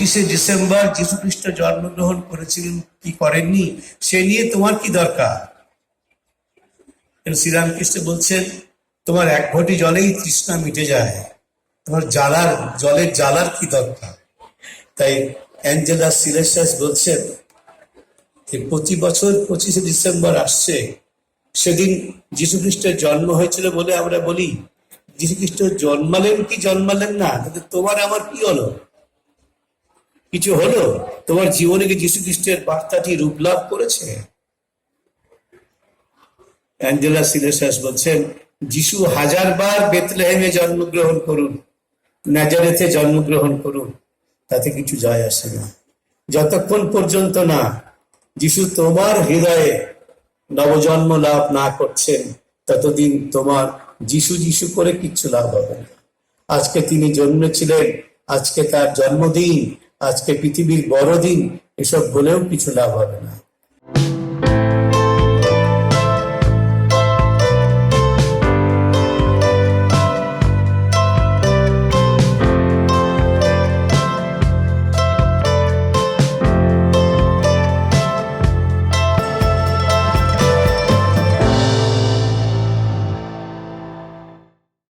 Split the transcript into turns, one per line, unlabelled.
পঁচিশে ডিসেম্বর যীশু খ্রিস্ট জন্মগ্রহণ করেছিলেন, কি করেননি? সে নিয়ে তোমার কি দরকার? শ্রীরামকৃষ্ণ বলছেন, তোমার এক ঘটি জলেই তৃষ্ণা মিটে যায়। তোমার জ্বালার, জলের জ্বালার কি দরকার? তাই অ্যাঞ্জেলা সিলেসাস বলছেন যে প্রতি বছর পঁচিশে ডিসেম্বর আসছে। সেদিন খ্রিস্টের জন্ম হয়েছিল বলে আমরা বলি। যীশু খ্রিস্ট জন্মালেন কি জন্মালেন না? তোমার আমার কি হলো? কিছু হলো? তোমার জীবনে কি যীশু খ্রিস্টের বার্তাটি রূপ লাভ করেছে? অ্যাঞ্জেলা সিলেসাস বলছেন, যিশু হাজারবার বেতলেহেমে জন্মগ্রহণ করুন, নাজারেথে জন্মগ্রহণ করুন, তাতে কিছু যায় আসে না। যতক্ষণ পর্যন্ত না যিশু তোমার হৃদয়ে নবজন্ম লাভ না করছেন, ততদিন তোমার যিশু যিশু করে কিচ্ছু লাভ হবে না। আজকে তিনি জন্মেছিলেন, আজকে তার জন্মদিন আজকে পৃথিবীর বড়দিন এসব বলেও কিছু লাভ হবে না।